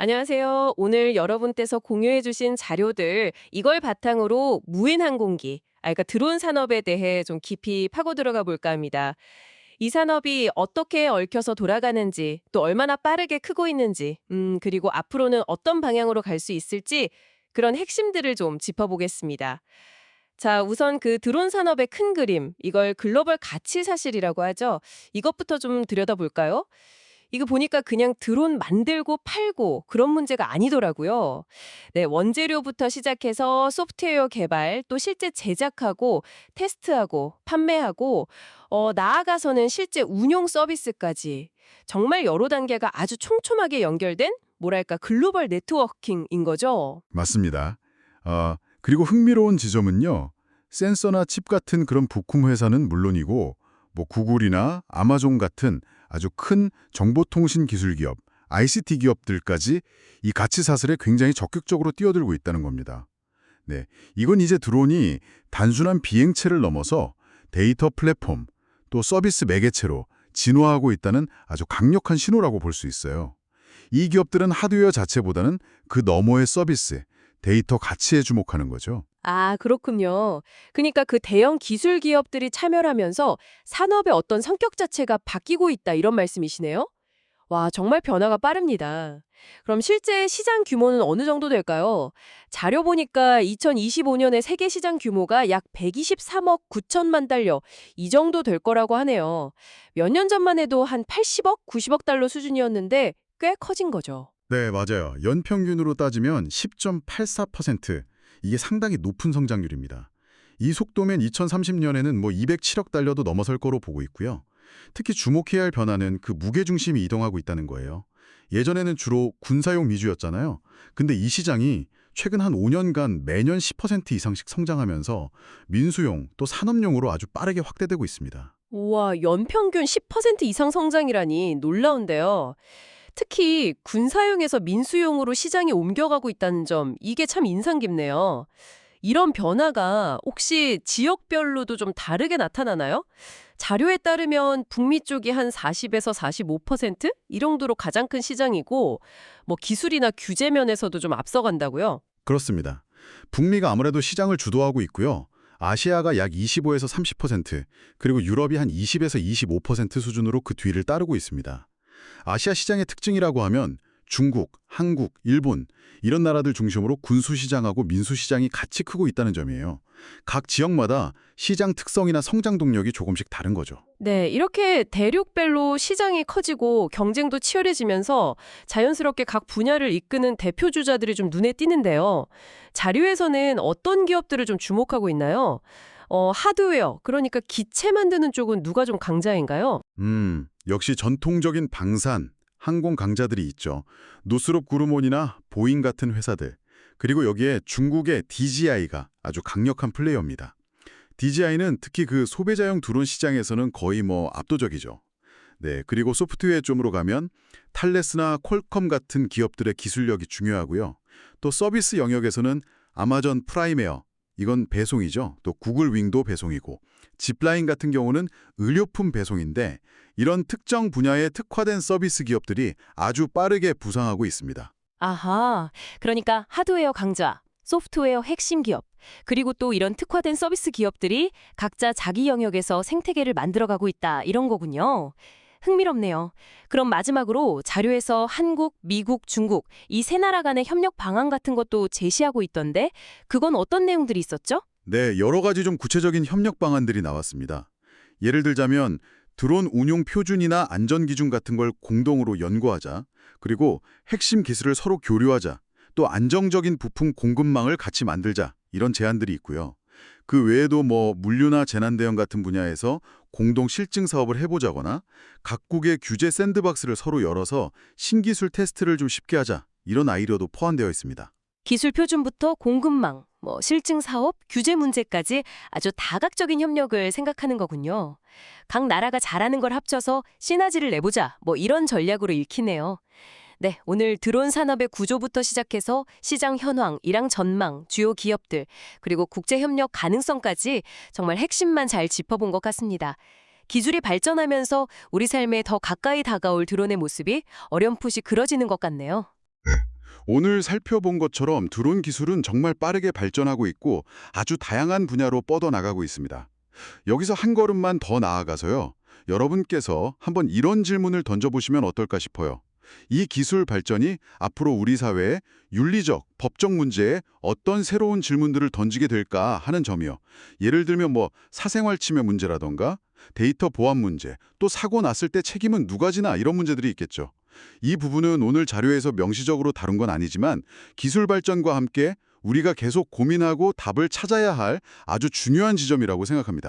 안녕하세요. 오늘 여러분께서 공유해 주신 자료들, 이걸 바탕으로 무인 항공기, 아, 그러니까 드론 산업에 대해 좀 깊이 파고 들어가 볼까 합니다. 이 산업이 어떻게 얽혀서 돌아가는지, 또 얼마나 빠르게 크고 있는지, 음, 그리고 앞으로는 어떤 방향으로 갈 수 있을지, 그런 핵심들을 좀 짚어보겠습니다. 자, 우선 그 드론 산업의 큰 그림, 이걸 글로벌 가치 사실이라고 하죠. 이것부터 좀 들여다볼까요? 이거 보니까 그냥 드론 만들고 팔고 그런 문제가 아니더라고요. 네, 원재료부터 시작해서 소프트웨어 개발, 또 실제 제작하고 테스트하고 판매하고 어 나아가서는 실제 운용 서비스까지 정말 여러 단계가 아주 촘촘하게 연결된 뭐랄까 글로벌 네트워킹인 거죠. 맞습니다. 아, 그리고 흥미로운 지점은요. 센서나 칩 같은 그런 부품 회사는 물론이고 뭐 구글이나 아마존 같은 아주 큰 정보통신 기술 기업, ICT 기업들까지 이 가치 사슬에 굉장히 적극적으로 뛰어들고 있다는 겁니다. 네, 이건 이제 드론이 단순한 비행체를 넘어서 데이터 플랫폼, 또 서비스 매개체로 진화하고 있다는 아주 강력한 신호라고 볼 수 있어요. 이 기업들은 하드웨어 자체보다는 그 너머의 서비스, 데이터 가치에 주목하는 거죠. 아, 그렇군요. 그러니까 그 대형 기술 기업들이 참여하면서 산업의 어떤 성격 자체가 바뀌고 있다 이런 말씀이시네요? 와, 정말 변화가 빠릅니다. 그럼 실제 시장 규모는 어느 정도 될까요? 자료 보니까 2025년에 세계 시장 규모가 약 123억 9천만 달러 이 정도 될 거라고 하네요. 몇 년 전만 해도 한 80억, 90억 달러 수준이었는데 꽤 커진 거죠. 네, 맞아요. 연평균으로 따지면 10.84%. 이게 상당히 높은 성장률입니다. 이 속도면 2030년에는 뭐 207억 달러도 넘어설 거로 보고 있고요. 특히 주목해야 할 변화는 그 무게중심이 이동하고 있다는 거예요. 예전에는 주로 군사용 위주였잖아요. 근데 이 시장이 최근 한 5년간 매년 10% 이상씩 성장하면서 민수용 또 산업용으로 아주 빠르게 확대되고 있습니다. 우와, 연평균 10% 이상 성장이라니 놀라운데요. 특히 군사용에서 민수용으로 시장이 옮겨가고 있다는 점, 이게 참 인상 깊네요. 이런 변화가 혹시 지역별로도 좀 다르게 나타나나요? 자료에 따르면 북미 쪽이 한 40에서 45%? 이 정도로 가장 큰 시장이고, 뭐 기술이나 규제 면에서도 좀 앞서간다고요? 그렇습니다. 북미가 아무래도 시장을 주도하고 있고요. 아시아가 약 25에서 30%, 그리고 유럽이 한 20에서 25% 수준으로 그 뒤를 따르고 있습니다. 아시아 시장의 특징이라고 하면 중국, 한국, 일본 이런 나라들 중심으로 군수 시장하고 민수 시장이 같이 크고 있다는 점이에요. 각 지역마다 시장 특성이나 성장 동력이 조금씩 다른 거죠. 네, 이렇게 대륙별로 시장이 커지고 경쟁도 치열해지면서 자연스럽게 각 분야를 이끄는 대표 주자들이 좀 눈에 띄는데요. 자료에서는 어떤 기업들을 좀 주목하고 있나요? 어, 하드웨어, 그러니까 기체 만드는 쪽은 누가 좀 강자인가요? 음, 역시 전통적인 방산, 항공 강자들이 있죠. 노스롭 구르몬이나 보잉 같은 회사들. 그리고 여기에 중국의 DJI가 아주 강력한 플레이어입니다. DJI는 특히 그 소비자용 드론 시장에서는 거의 뭐 압도적이죠. 네, 그리고 소프트웨어 쪽으로 가면 탈레스나 퀄컴 같은 기업들의 기술력이 중요하고요. 또 서비스 영역에서는 아마존 프라임에어, 이건 배송이죠. 또 구글 윙도 배송이고 집라인 같은 경우는 의료품 배송인데 이런 특정 분야에 특화된 서비스 기업들이 아주 빠르게 부상하고 있습니다. 아하, 그러니까 하드웨어 강자, 소프트웨어 핵심 기업, 그리고 또 이런 특화된 서비스 기업들이 각자 자기 영역에서 생태계를 만들어가고 있다 이런 거군요. 흥미롭네요. 그럼 마지막으로 자료에서 한국, 미국, 중국 이 세 나라 간의 협력 방안 같은 것도 제시하고 있던데 그건 어떤 내용들이 있었죠? 네, 여러 가지 좀 구체적인 협력 방안들이 나왔습니다. 예를 들자면 드론 운용 표준이나 안전 기준 같은 걸 공동으로 연구하자. 그리고 핵심 기술을 서로 교류하자. 또 안정적인 부품 공급망을 같이 만들자. 이런 제안들이 있고요. 그 외에도 뭐 물류나 재난 대응 같은 분야에서 공동 실증 사업을 해보자거나 각국의 규제 샌드박스를 서로 열어서 신기술 테스트를 좀 쉽게 하자. 이런 아이디어도 포함되어 있습니다. 기술 표준부터 공급망, 뭐 실증 사업, 규제 문제까지 아주 다각적인 협력을 생각하는 거군요. 각 나라가 잘하는 걸 합쳐서 시너지를 내보자. 뭐 이런 전략으로 읽히네요. 네, 오늘 드론 산업의 구조부터 시작해서 시장 현황, 일항 전망, 주요 기업들, 그리고 국제 협력 가능성까지 정말 핵심만 잘 짚어본 것 같습니다. 기술이 발전하면서 우리 삶에 더 가까이 다가올 드론의 모습이 어렴풋이 그려지는 것 같네요. 네, 오늘 살펴본 것처럼 드론 기술은 정말 빠르게 발전하고 있고 아주 다양한 분야로 뻗어나가고 있습니다. 여기서 한 걸음만 더 나아가서요. 여러분께서 한번 이런 질문을 던져보시면 어떨까 싶어요. 이 기술 발전이 앞으로 우리 사회에 윤리적, 법적 문제에 어떤 새로운 질문들을 던지게 될까 하는 점이요. 예를 들면 뭐 사생활 침해 문제라던가 데이터 보안 문제, 또 사고 났을 때 책임은 누가 지나 이런 문제들이 있겠죠. 이 부분은 오늘 자료에서 명시적으로 다룬 건 아니지만 기술 발전과 함께 우리가 계속 고민하고 답을 찾아야 할 아주 중요한 지점이라고 생각합니다.